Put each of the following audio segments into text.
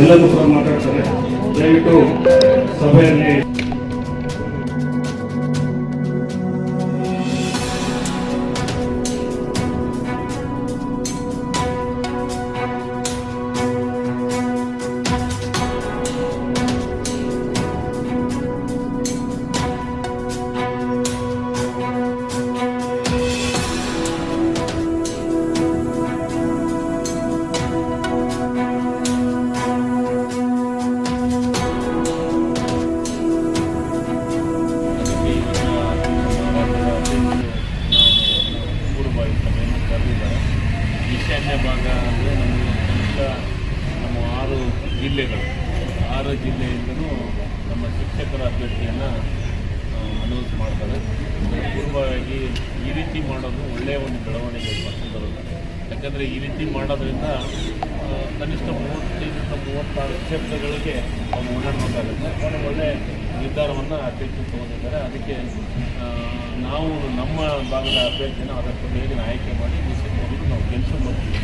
ಎಲ್ಲರೂ ಕೂಡ ಮಾತಾಡ್ತಾರೆ. ದಯವಿಟ್ಟು ಸಭೆಯಲ್ಲಿ ಈಶಾನ್ಯ ಭಾಗ ಅಂದರೆ ನಮ್ಮ ಕನಿಷ್ಠ ನಮ್ಮ ಆರು ಜಿಲ್ಲೆಗಳು. ಆರು ಜಿಲ್ಲೆಯಿಂದಲೂ ನಮ್ಮ ಶಿಕ್ಷಕರ ಅಭ್ಯರ್ಥಿಯನ್ನು ಅನೌನ್ಸ್ ಮಾಡ್ತಾರೆ. ಪೂರ್ವವಾಗಿ ಈ ರೀತಿ ಮಾಡೋದು ಒಳ್ಳೆಯ ಒಂದು ಬೆಳವಣಿಗೆ ಬರ್ತದೆ ಯಾಕಂದರೆ ಈ ರೀತಿ ಮಾಡೋದ್ರಿಂದ ಕನಿಷ್ಠ ಮೂವತ್ತೈದರಿಂದ ಮೂವತ್ತಾರು ಕ್ಷೇತ್ರಗಳಿಗೆ ಅವ್ರು ಓಡಾಡಬೇಕಾಗುತ್ತೆ. ಅವರು ಒಳ್ಳೆ ನಿರ್ಧಾರವನ್ನು ಅಧ್ಯಕ್ಷರು ತಗೊಂಡಿದ್ದಾರೆ. ಅದಕ್ಕೆ ನಾವು ನಮ್ಮ ಭಾಗದ ಅಭ್ಯರ್ಥಿನ ಅದಕ್ಕೆ ಬೇಗನೆ ಆಯ್ಕೆ ಮಾಡಿ ಅಂತ ಮಾಡಿದ್ದೀವಿ.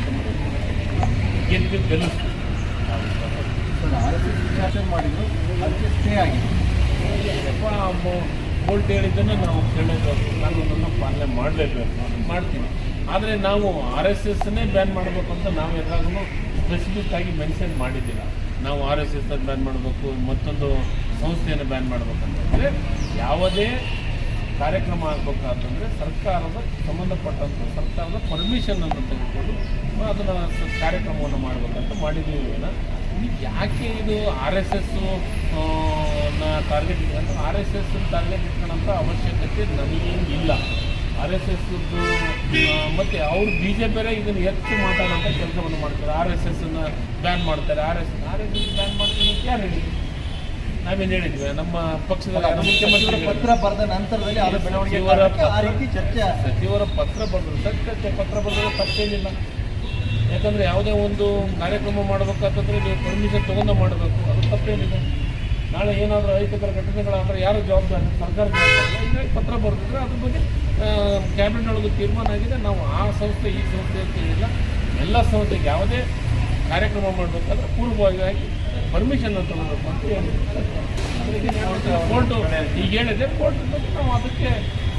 ಗೆದ್ದು ಗೆಲ್ಲಿಸ್ತೀವಿ ಆರ್ ಎಸ್ ಎಸ್ ಮಾಡಿದ್ರು ಅದಕ್ಕೆ ಸ್ಟೇ ಆಗಿದೆ ಬೋಲ್ಟ್ ಹೇಳಿದ್ದನ್ನು ನಾವು ಕೇಳೋದು ಅದನ್ನು ಪಾಲನೆ ಮಾಡಲೇಬೇಕು ಮಾಡ್ತೀನಿ ಆದರೆ ನಾವು ಆರ್ ಎಸ್ ಎಸ್ನೇ ಬ್ಯಾನ್ ಮಾಡಬೇಕು ಅಂತ ನಾವು ಎಲ್ಲಾಗೂ ಸ್ಪೆಸಿಫಿಕ್ ಆಗಿ ಮೆನ್ಷನ್ ಮಾಡಿದ್ದಿಲ್ಲ ನಾವು ಆರ್ ಎಸ್ ಎಸ್ ಬ್ಯಾನ್ ಮಾಡಬೇಕು ಮತ್ತೊಂದು ಸಂಸ್ಥೆಯನ್ನು ಬ್ಯಾನ್ ಮಾಡಬೇಕಂತಂದರೆ ಯಾವುದೇ ಕಾರ್ಯಕ್ರಮ ಆಗಬೇಕಾತಂದರೆ ಸರ್ಕಾರದ ಸಂಬಂಧಪಟ್ಟಂಥ ಸರ್ಕಾರದ ಪರ್ಮಿಷನನ್ನು ತೆಗೆದುಕೊಂಡು ಅದನ್ನು ಕಾರ್ಯಕ್ರಮವನ್ನು ಮಾಡಬೇಕಂತ ಮಾಡಿದ್ದೀವಿ ಇದನ್ನು ಯಾಕೆ ಇದು ಆರ್ ಎಸ್ ಎಸ್ಸು ಟಾರ್ಗೆಟ್ ಇಟ್ಕೊಂಡು ಆರ್ ಎಸ್ ಎಸ್ ಟಾರ್ಗೆಟ್ ಇಟ್ಕೊಳ್ಳೋಂಥ ಅವಶ್ಯಕತೆ ನನಗೇನು ಇಲ್ಲ. ಆರ್ ಎಸ್ ಎಸ್ ಮತ್ತು ಅವರು ಬಿ ಜೆ ಪಿಯರೇ ಇದನ್ನು ಹೆಚ್ಚು ಮಾತಾಡೋಂಥ ಕೆಲಸವನ್ನು ಮಾಡ್ತಾರೆ. ಆರ್ ಎಸ್ ಎಸ್ಸನ್ನು ಬ್ಯಾನ್ ಮಾಡ್ತಾರೆ. R S R S S ban ಮಾಡ್ತೀನಿ ಅಂತ ಯಾರು ಹೇಳಿದ್ರು ನಾವೇನು ಹೇಳಿದ್ವಿ? ನಮ್ಮ ಪಕ್ಷದ ಪತ್ರ ಬರೆದ ನಂತರದಲ್ಲಿ ಅದರ ಬೆಳವಣಿಗೆ ಆ ರೀತಿ ಚರ್ಚೆ ಸಚಿವರ ಪತ್ರ ಬರೆದ್ರು. ಸತ್ಯಕ್ಕೆ ಪತ್ರ ಬರೆದ್ರೆ ತಪ್ಪೇನಿಲ್ಲ ಯಾಕಂದರೆ ಯಾವುದೇ ಒಂದು ಕಾರ್ಯಕ್ರಮ ಮಾಡಬೇಕಾದ್ರೆ ನೀವು ಪರ್ಮಿಷನ್ ತೊಗೊಂಡು ಮಾಡಬೇಕು. ಅದು ತಪ್ಪೇನಿಲ್ಲ ನಾಳೆ ಏನಾದರೂ ಅಹಿತಕರ ಘಟನೆಗಳಾದರೆ ಯಾರು ಜವಾಬ್ದಾರಿ? ಸರ್ಕಾರ ಜವಾಬ್ದಾರಿ ಹೀಗಾಗಿ ಪತ್ರ ಬರೆದಿದ್ರೆ ಅದ್ರ ಬಗ್ಗೆ ಕ್ಯಾಬಿನೆಟ್ ಒಳಗೆ ತೀರ್ಮಾನ ಆಗಿದೆ. ನಾವು ಆ ಸಂಸ್ಥೆ ಈ ಸಂಸ್ಥೆ ಅಂತ ಏನಿಲ್ಲ. ಎಲ್ಲ ಸಂಸ್ಥೆಗೆ ಯಾವುದೇ ಕಾರ್ಯಕ್ರಮ ಮಾಡಬೇಕಾದ್ರೆ ಪೂರ್ವವಾಗಿ ಪರ್ಮಿಷನ್ ಅಂತ ಕೋರ್ಟು ಈಗ ಹೇಳಿದೆ ಕೋರ್ಟ್ ನಾವು ಅದಕ್ಕೆ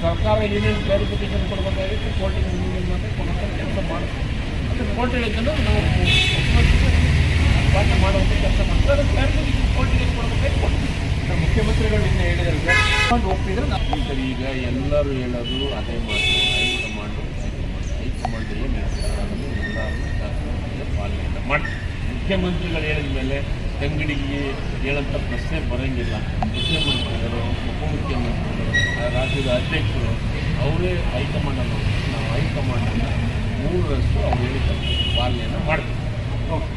ಸರ್ಕಾರ ಏನೇನು ಕ್ಲಾರಿಫಿಕೇಶನ್ ಕೊಡಬೇಕಾಗಿತ್ತು ಕೋರ್ಟಿಗೆ ಕೆಲಸ ಮಾಡ್ತೀವಿ. ಮತ್ತು ಕೋರ್ಟ್ ಹೇಳಿದ್ದನ್ನು ನಾವು ಪಾಠ ಮಾಡುವಂಥ ಕೆಲಸ ಮಾಡ್ತೀವಿ. ಅದಕ್ಕೆ ಕ್ಲಾರಿಫಿಕೇಶನ್ ಕೋರ್ಟಿಗೆ ಕೊಡಬೇಕಾಗಿ ಕೊಡ್ತೀವಿ. ಮುಖ್ಯಮಂತ್ರಿಗಳು ನಿನ್ನೆ ಹೇಳಿದ್ರೆ. ಹೋಗ್ತಿದ್ರೆ ಒಪ್ಪಿದ್ರೆ. ನಾವು ಸರ್ ಈಗ ಎಲ್ಲರೂ ಹೇಳೋದು ಅದೇ ಮಾತು. ಹೈಕಮಾಂಡ್ ಹೈಕಮಾಂಡ್ ಏನು ಹೇಳ್ತಾರೆ ಅದನ್ನು ಎಲ್ಲರೂ ಪಾಲನೆಯನ್ನು ಮಾಡಿ ಮುಖ್ಯಮಂತ್ರಿಗಳು ಹೇಳಿದ ಮೇಲೆ ತಂಗಡಿಗೆ ಹೇಳೋಂಥ ಪ್ರಶ್ನೆ ಬರೋಂಗಿಲ್ಲ. ಮುಖ್ಯಮಂತ್ರಿಗಳು, ಉಪಮುಖ್ಯಮಂತ್ರಿಗಳು, ರಾಜ್ಯದ ಅಧ್ಯಕ್ಷರು, ಅವರೇ ಹೈಕಮಾಂಡನ್ನು ನಾವು ಹೈಕಮಾಂಡನ್ನು ಮೂರರಷ್ಟು ಅವ್ರು ಹೇಳಿದ ಪಾಲನೆಯನ್ನು ಮಾಡ್ತೀವಿ